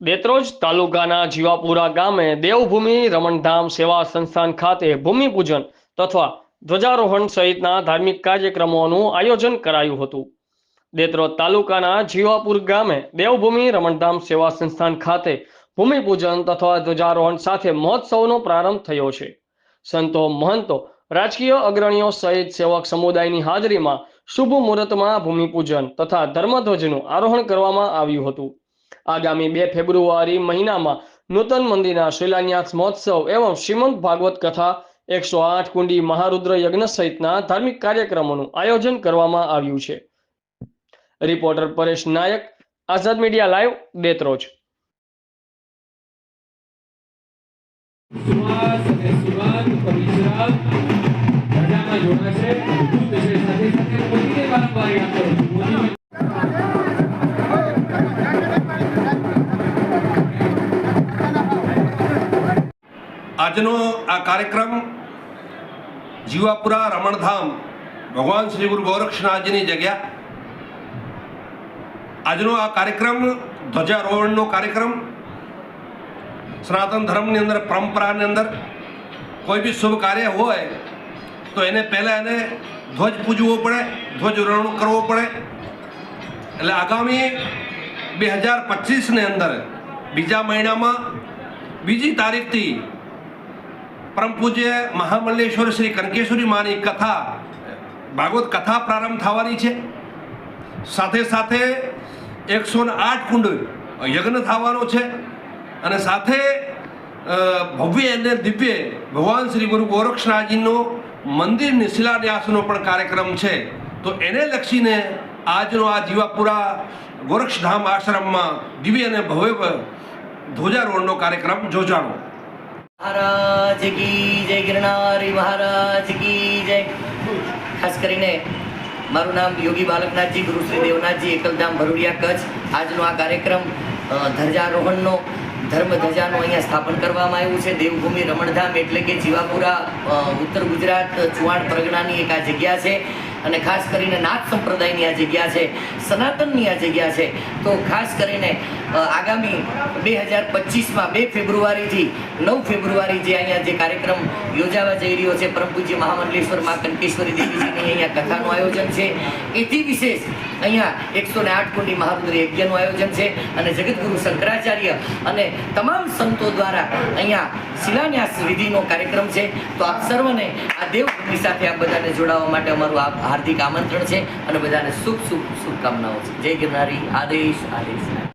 દેત્રોજ તાલુકાના જીવાપુરા ગામે દેવભૂમિ રમણધામ સેવા સંસ્થાન ખાતે ભૂમિપૂજન તથા ધ્વજારોહણ સહિતના ધાર્મિક કાર્યક્રમોનું આયોજન કરાયું હતું. દેત્રોજ તાલુકાના જીવાપુર ગામે દેવભૂમિ રમણધામ સેવા સંસ્થાન ખાતે ભૂમિપૂજન તથા ધ્વજારોહણ સાથે મહોત્સવનો પ્રારંભ થયો છે. સંતો મહંતો, રાજકીય અગ્રણીઓ સહિત સેવક સમુદાયની હાજરીમાં શુભ મુહૂર્તમાં ભૂમિપૂજન તથા ધર્મધ્વજનું આરોહણ કરવામાં આવ્યું હતું. આગામી બે ફેબ્રુઆરી મહિનામાં નૂતન મંદિરના શિલાન્યાસ મહોત્સવ એવં શ્રીમંત ભાગવત કથા એકસો આઠ કુંડી મહારુદ્ર યજ્ઞ સહિતના ધાર્મિક કાર્યક્રમોનું આયોજન કરવામાં આવ્યું છે. Reporter Paresh Nayak, Azad media live, Detroj. જોડાશે સાથે સાથે આજનો આ કાર્યક્રમ જીવાપુરા રમણધામ ભગવાન શ્રી ગુરુ ગોરક્ષનાથજીની જગ્યા. આજનો આ કાર્યક્રમ ધ્વજારોહણનો કાર્યક્રમ, સનાતન ધર્મની અંદર, પરંપરાની અંદર કોઈ બી શુભ કાર્ય હોય તો એને પહેલાં એને ધ્વજ પૂજવો પડે ધ્વજરોહણ કરવો પડે. એટલે આગામી બે હજાર પચીસની અંદર બીજા મહિનામાં બીજી તારીખથી પરમ પૂજ્ય મહામલ્લેશ્વર શ્રી કનકેશ્વરી માની કથા, ભાગવત કથા પ્રારંભ થવાની છે. સાથે સાથે એકસો ને આઠ કુંડ યજ્ઞ થવાનો છે અને સાથે ભવ્ય અને દિવ્ય ભગવાન શ્રી ગુરુ ગોરક્ષનાથજીનો મંદિરની શિલાન્યાસનો પણ કાર્યક્રમ છે. તો એને લક્ષીને આજનો આ જીવાપુરા ગોરક્ષધામ આશ્રમમાં દિવ્ય અને ભવ્ય ધ્વજારોહણનો કાર્યક્રમ યોજાણો. મહારાજ કી જય ગિરનારી, મહારાજ કી જય. ખાસ કરીને મારું નામ યોગી બાલકનાથજી, ગુરુ શ્રી દેવનાથજી, એકલધામ ભરૂડિયા કચ્છ. આજનો આ કાર્યક્રમ ધ્વજારોહણનો, ધર્મ ધ્વજાનું અહીંયા સ્થાપન કરવામાં આવ્યું છે. દેવભૂમિ રમણધામ એટલે કે જીવાપુરા ઉત્તર ગુજરાત, ચુવાણ પરગણાની એક આ જગ્યા છે. અને ખાસ કરીને નાથ સંપ્રદાયની આ જગ્યા છે, સનાતનની આ જગ્યા છે, તો ખાસ કરીને આગામી બે હજાર પચીસમાં બે ફેબ્રુઆરીથી નવ ફેબ્રુઆરી જે અહીંયા જે કાર્યક્રમ યોજાવા જઈ રહ્યો છે પરમ પૂજ્ય મહામંડલેશ્વર મા કંકેશ્વરી દેવીજીની અહીંયા કથાનું આયોજન છે. એથી વિશેષ અહીંયા એકસો ને આઠ કુંડી મહારુદ્ર યજ્ઞનું આયોજન છે અને જગતગુરુ શંકરાચાર્ય અને તમામ સંતો દ્વારા અહીંયા શિલાન્યાસ વિધિનો કાર્યક્રમ છે. તો આપ સર્વને આ દેવભૂમિ સાથે આપ બધાને જોડાવા માટે અમારું આ હાર્દિક આમંત્રણ છે અને બધાને શુભ શુભ શુભકામનાઓ છે. જય ગિરનારી આદેશ આદેશ.